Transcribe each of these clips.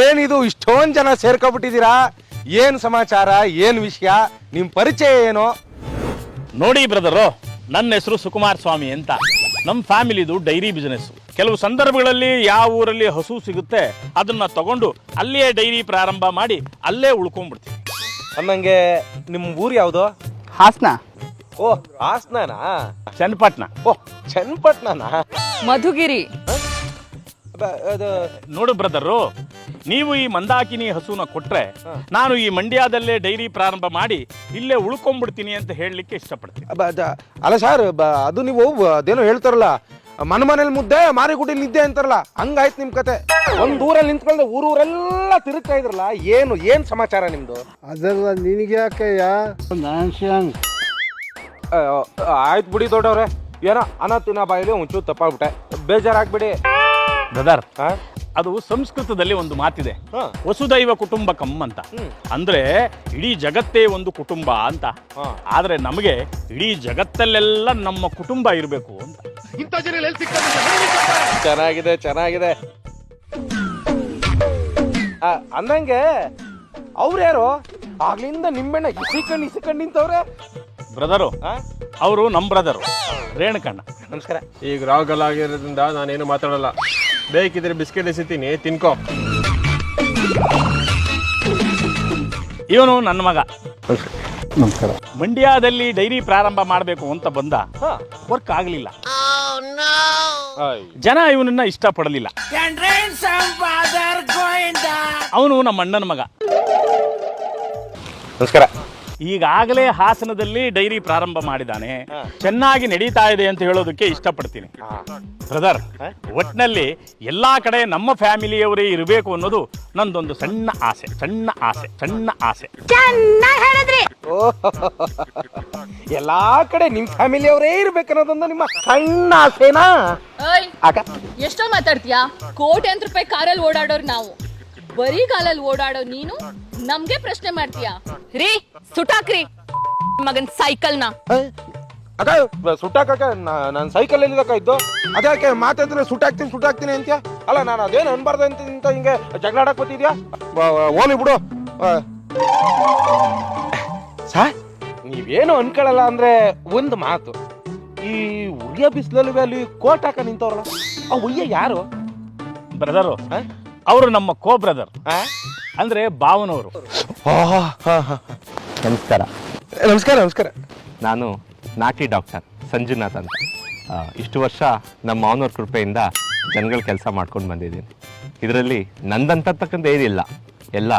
ಏನಿದು ಇಷ್ಟೊಂದು ಜನ ಸೇರ್ಕೊಬಿಟ್ಟಿದ್ದೀರಾ? ಏನು ಸಮಾಚಾರ ಏನು ವಿಷಯ? ನಿಮ್ಮ ಪರಿಚಯ ಏನು? ನೋಡಿ ಬ್ರದರು ನನ್ನ ಹೆಸರು ಸುಕುಮಾರ್ ಸ್ವಾಮಿ ಅಂತ. ನಮ್ಮ ಫ್ಯಾಮಿಲಿದು ಡೈರಿ ಬಿಸ್ನೆಸ್ ಕೆಲವು ಸಂದರ್ಭಗಳಲ್ಲಿ ಯಾವ ಊರಲ್ಲಿ ಹಸು ಸಿಗುತ್ತೆ ಅದನ್ನ ತಗೊಂಡು ಅಲ್ಲೇ ಡೈರಿ ಪ್ರಾರಂಭ ಮಾಡಿ ಅಲ್ಲೇ ಉಳ್ಕೊಂಡ್ಬಿಡ್ತೀವಿ ಅನ್ನಂಗೆ ನಿಮ್ಮ ಊರು ಯಾವುದು? ಹಾಸನ. ಓ ಹಾಸನನಾ? ಚನ್ನಪಟ್ಟಣ ಓ ಚನ್ನಪಟ್ಟಣನಾ ಮಧುಗಿರಿ. ಅದು ನೋಡು ಬ್ರದರು ನೀವು ಈ ಮಂದಾಕಿನಿ ಹಸುನ ಕೊಟ್ರೆ ನಾನು ಈ ಮಂಡ್ಯದಲ್ಲೇ ಡೈರಿ ಪ್ರಾರಂಭ ಮಾಡಿ ಇಲ್ಲೇ ಉಳ್ಕೊಂಡ್ಬಿಡ್ತೀನಿ ಅಂತ ಹೇಳಲಿಕ್ಕೆ ಇಷ್ಟಪಡ್ತೀನಿ. ಬ- ದ- ಅಲ್ಲ ಸರ್ ಬ- ಅದು ನೀವು ಅದೇನೋ ಹೇಳ್ತಾರಲ್ಲ ಮನ ಮನೇಲಿ ಮುದ್ದೆ ಮಾರಿಗುಡಿ ನಿದ್ದೆ ಅಂತಾರಲ್ಲ ಹಂಗಾಯ್ತು ನಿಮ್ ಕತೆ. ಒಂದ್ ಊರಲ್ಲಿ ನಿಂತ್ಕೊಂಡ್ರೆ ಊರೂರೆಲ್ಲ ತಿರುಗ್ತಾ ಇದ್ರಲ್ಲ ಏನು ಏನ್ ಸಮಾಚಾರ ನಿಮ್ದು? ಅದೆಲ್ಲ ನಿನಗೆ ಯಾಕಯ್ಯ ನಾನ್ಶಂಗ್ ಆ, ಆಯ್ತು ಬಿಡಿ ದೊಡ್ಡವ್ರೆ ಏನೋ ಅನ್ನ ತಿನ್ನ ಬಾಯಲ್ಲಿ ಒಂಚೂರು ತಪ್ಪಾಗ್ಬಿಟ್ಟೆ. ಬೇಜಾರಾಗ್ಬಿಡಿ. ಬ್ರದರ್ ಆ? ಅದು ಸಂಸ್ಕೃತದಲ್ಲಿ ಒಂದು ಮಾತಿದೆ. ಹಾ. ವಸುದೈವ ಕುಟುಂಬಕಂ ಅಂತ. ಅಂದ್ರೆ ಇಡೀ ಜಗತ್ತೇ ಒಂದು ಕುಟುಂಬ ಅಂತ. ಹಾ. ಆದ್ರೆ ನಮಗೆ ಇಡೀ ಜಗತ್ತಲ್ಲೆಲ್ಲ ನಮ್ಮ ಕುಟುಂಬ ಇರಬೇಕು ಅಂತ. ಚೆನ್ನಾಗಿದೆ ಚೆನ್ನಾಗಿದೆ. ಆ, ಅಂದಂಗೆ ಅವ್ರ್ಯಾರು ಆಗ್ಲಿಂದ ನಿಂಬೆಣ್ಣ ಇಸಿಕಂಡು ಇಸಿಕಂಡ್ ನಿಂತವ್ರೆ. ಬ್ರದರು ಆ? ಅವರು ನಮ್ಮ ಬ್ರದರು. ರೇಣುಕಣ್ಣ. ನಮಸ್ಕಾರ. ಈಗ ರಾಹುಲ್ ಆಗಿರೋದ್ರಿಂದ ನಾನೇನು ಮಾತಾಡಲ್ಲ. ಬೇಕಿದ್ರೆ ಬಿಸ್ಕೆಟ್ ಎಸಿತೀನಿ ತಿನ್ಕೋ. ಇವನು ನನ್ನ ಮಗ. ನಮಸ್ಕಾರ. ಮಂಡ್ಯದಲ್ಲಿ ಡೈರಿ ಪ್ರಾರಂಭ ಮಾಡಬೇಕು ಅಂತ ಬಂದ. ಹಾ. ವರ್ಕ್ ಆಗಲಿಲ್ಲ. ಆಯ್. ಜನ ಇವನನ್ನ ಇಷ್ಟಪಡಲಿಲ್ಲ. ಅವನು ನಮ್ಮ ಅಣ್ಣನ ಮಗ. ನಮಸ್ಕಾರ. ಈಗಾಗಲೇ ಹಾಸನದಲ್ಲಿ ಡೈರಿ ಪ್ರಾರಂಭ ಮಾಡಿದ್ದಾನೆ. ಚೆನ್ನಾಗಿ ನಡೀತಾ ಇದೆ ಅಂತ ಹೇಳೋದಕ್ಕೆ ಇಷ್ಟಪಡ್ತೀನಿ. ಬ್ರದರ್ ಒಟ್ನಲ್ಲಿ ಎಲ್ಲಾ ಕಡೆ ನಮ್ಮ ಫ್ಯಾಮಿಲಿಯವರೇ ಇರಬೇಕು ಅನ್ನೋದು ನಂದೊಂದು ಸಣ್ಣ ಆಸೆ ಸಣ್ಣ ಆಸೆ ಸಣ್ಣ ಆಸೆ. ಹೇಳಿದ್ರಿ. ಎಲ್ಲಾ ಕಡೆ ನಿಮ್ ಫ್ಯಾಮಿಲಿಯವರೇ ಇರ್ಬೇಕನ್ನೋದೊಂದು ನಿಮ್ಮ ಸಣ್ಣ ಆಸೆನಾ? ಅಕ್ಕ ಎಷ್ಟೋ ಮಾತಾಡ್ತೀಯಾ? ಕೋಟ್ಯಾಂತರ ರೂಪಾಯಿ ಕಾರಲ್ಲಿ ಓಡಾಡೋರು ನಾವು. ಬರೀ ಕಾಲಲ್ಲಿ ಓಡಾಡೋ ನೀನು ನಮ್ಗೆ ಪ್ರಶ್ನೆ ಮಾಡ್ತೀಯಾ? ರೀ ಸುಟಾಕ್ರಿ. ಮಗನ್ ಸೈಕಲ್ನ. ಅಕ್ಕ ಸುಟ್ಟಾಕಕ್ಕ ನಾನು ಸೈಕಲ್ ಎಲ್ಲಿದಕ್ಕ ಇದ್ದು? ಅದಕ್ಕೆ ಮಾತಾಡಿದ್ರೆ ಸುಟ್ಟಾಕ್ತೀನಿ ಸುಟ್ಟಾಕ್ತೀನಿ ಅಂತ್ಯ? ಅಲ್ಲ ನಾನು ಅದೇನು ಅನ್ಬಾರ್ದು ಅಂತ ಇಂತ ಹಿಂಗೆ ಜಗಳಾಡಕ್ ಬತ್ತಿದ್ಯಾ ಓಲಿ ಬಿಡು. ಸಾ ನೀವೇನು ಅನ್ಕೊಳ್ಳಲ್ಲ ಅಂದ್ರೆ ಒಂದು ಮಾತು. ಈ ಉಯ್ಯ ಬಿಸಿಲಲ್ಲಿ ಅಲ್ಲಿ ಕೋಟ್ ಹಾಕ ನಿಂತವ್ರಲ್ಲ ಆ ಉಯ್ಯ ಯಾರು? ಬ್ರದರು ಆ? ಅವರು ನಮ್ಮ ಕೋ ಬ್ರದರ್ ಆ? ಅಂದ್ರೆ ಭಾವನವರು. ನಮಸ್ಕಾರ. ನಮಸ್ಕಾರ ನಮಸ್ಕಾರ. ನಾನು ನಾಟಿ ಡಾಕ್ಟರ್ ಸಂಜುನಾಥ್ ಅಂತ. ಆ, ಇಷ್ಟು ವರ್ಷ ನಮ್ಮ ಮಾವನವ್ರ ಕೃಪೆಯಿಂದ ಜನಗಳ ಕೆಲಸ ಮಾಡ್ಕೊಂಡು ಬಂದಿದ್ದೀನಿ. ಇದರಲ್ಲಿ ನಂದಂತಕ್ಕಂಥ ಏನಿಲ್ಲ ಎಲ್ಲ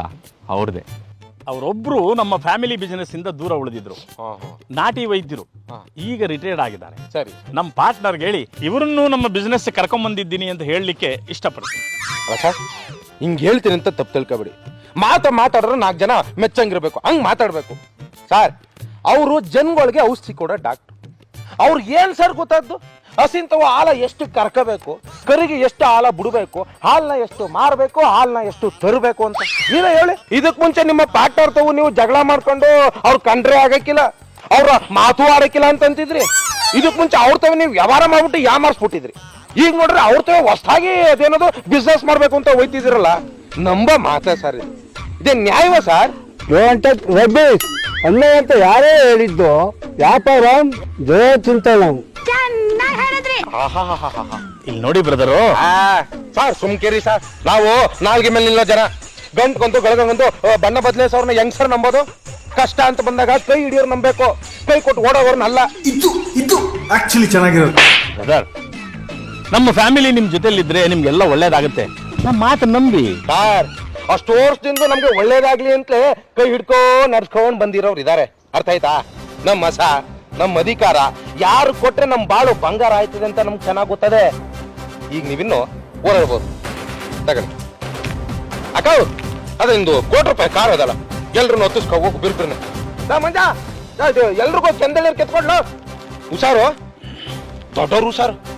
ಅವ್ರದ್ದೇ ಅವರೊಬ್ರು ನಮ್ಮ ಫ್ಯಾಮಿಲಿ ಬಿಸಿನೆಸ್ ಇಂದ ದೂರ ಉಳಿದಿದ್ರು. ನಾಟಿ ವೈದ್ಯರು. ಈಗ ರಿಟೈರ್ಡ್ ಆಗಿದ್ದಾರೆ. ಸರಿ ನಮ್ಮ ಪಾರ್ಟ್ನರ್ ಹೇಳಿ ಇವರನ್ನು ನಮ್ಮ ಬಿಸ್ನೆಸ್ ಕರ್ಕೊಂಡ್ ಬಂದಿದ್ದೀನಿ ಅಂತ ಹೇಳಲಿಕ್ಕೆ ಇಷ್ಟಪಡ್ತೀನಿ. ಹಿಂಗ್ ಹೇಳ್ತೀನಿ ಅಂತ ತಪ್ಪು ತಿಳ್ಕೊಬೇಡಿ. ಮಾತ ಮಾತಾಡಿದ್ರೆ ನಾಲ್ಕು ಜನ ಮೆಚ್ಚಂಗಿರ್ಬೇಕು. ಹಂಗ್ ಮಾತಾಡ್ಬೇಕು. ಸರ್ ಅವರು ಜನಗಳಿಗೆ ಔಷಧಿ ಕೊಡೋ ಡಾಕ್ಟರ್ ಅವ್ರಿಗೆ ಏನ್ ಸರ್ ಗೊತ್ತಾದ್ದು? ಹಸಿಂತವು ಹಾಲ ಎಷ್ಟು ಕರ್ಕೋಬೇಕು, ಕರಿಗೆ ಎಷ್ಟು ಹಾಲ ಬಿಡಬೇಕು ಹಾಲನ್ನ ಎಷ್ಟು ಮಾರಬೇಕು ಹಾಲನ್ನ ಎಷ್ಟು ತರಬೇಕು ಅಂತ. ನೀವೇ ಹೇಳಿ. ಇದಕ್ಕೆ ಮುಂಚೆ ನಿಮ್ಮ ಪಾರ್ಟ್ನರ್ ತವು ನೀವು ಜಗಳ ಮಾಡ್ಕೊಂಡು ಅವ್ರು ಕಂಡ್ರೆ ಆಗಕ್ಕಿಲ್ಲ, ಅವ್ರ ಮಾತು ಆಡಕ್ಕಿಲ್ಲ ಅಂತಂತಿದ್ರಿ. ಇದಕ್ಕೆ ಇದಕ್ ಮುಂಚೆ ಅವ್ರ ತವ ನೀವು ವ್ಯವಹಾರ ಮಾಡ್ಬಿಟ್ಟು ಯಾ ಯಾಮಾರ್ಸ್ಬಿಟ್ಟಿದ್ರಿ ಈಗ ನೋಡ್ರಿ ಅವ್ರ ತವ ಹೊಸದಾಗಿ ಅದೇನದು ಬಿಸ್ನೆಸ್ ಮಾಡ್ಬೇಕು ಅಂತ ಹೋಯ್ತಿದಿರಲ್ಲ ನಂಬ ಮಾತ ಸರ್ ಇದು. ನ್ಯಾಯವ ಸರ್? ಅಣ್ಣ ಅಂತ ಯಾರೇ ಹೇಳಿದ್ದು, ವ್ಯಾಪಾರ ಜಯ ನಾವು ಇಲ್ಲಿ ನೋಡಿ ಬ್ರದರು. Sir ಸುಮ್ಕೇರಿ sir. ನಾವು ನಾಲ್ಗೆ ಮೇಲೆ ನಿಲ್ಲೋ ಜನ. ಗಂಟ್ಕೊಂತು ಗಳಗಂತು ಬಣ್ಣ ಬದಲೇಸವ್ರನ್ನ ಹೆಂಗ್ ಸರ್ ನಂಬೋದು. ಕಷ್ಟ ಅಂತ ಬಂದಾಗ ಕೈ ಹಿಡಿಯೋರು ನಂಬೇಕು ಕೈ ಕೊಟ್ಟು ಓಡೋರ್ನಲ್ಲ ಇದು ಇದು ಆಕ್ಚುಲಿ ಚೆನ್ನಾಗಿರೋದು ಬ್ರದರ್ ನಮ್ಮ ಫ್ಯಾಮಿಲಿ ನಿಮ್ ಜೊತೆಲಿದ್ರೆ ನಿಮ್ಗೆಲ್ಲ ಒಳ್ಳೇದಾಗುತ್ತೆ. ನಮ್ಮ ಮಾತು ನಂಬಿ. ಸರ್ ಅಷ್ಟು ವರ್ಷದಿಂದ ನಮ್ಗೆ ಒಳ್ಳೇದಾಗ್ಲಿ ಅಂತಲೇ ಕೈ ಹಿಡ್ಕೊಂಡು ನಡ್ಸ್ಕೊಂಡ್ ಬಂದಿರೋರು ಇದಾರೆ ಅರ್ಥ ಆಯ್ತಾ? ನಮ್ಮ ಮಸ ನಮ್ಮ ಅಧಿಕಾರ. ಯಾರು ಕೊಟ್ರೆ ನಮ್ಮ ಬಾಳು ಬಂಗಾರ ಆಯ್ತದೆ ಅಂತ ನಮ್ಗೆ ಚೆನ್ನಾಗಿ ಗೊತ್ತದೆ. ಈಗ ನೀವಿನ್ನು ಓಡಾಡ್ಬೋದು. ತಗೊಳ್ಳಿ. ಅಕ್ಕ ಅದೊಂದು ಕೋಟಿ ರೂಪಾಯಿ ಕಾರ್ ಅದಲ್ಲ. ಎಲ್ರು ಹೊತ್ತಿಸ್ಕೊ ಹೋಗು ಬಿರ್ಬಿರ್ನ. ಮಂಜ ಎಲ್ರಿಗೂ ಕೆಂದಳ್ಳಿ ಕೆತ್ಕೊಂಡು ಹುಷಾರು? ದೊಡ್ಡವ್ರು ಹುಷಾರು.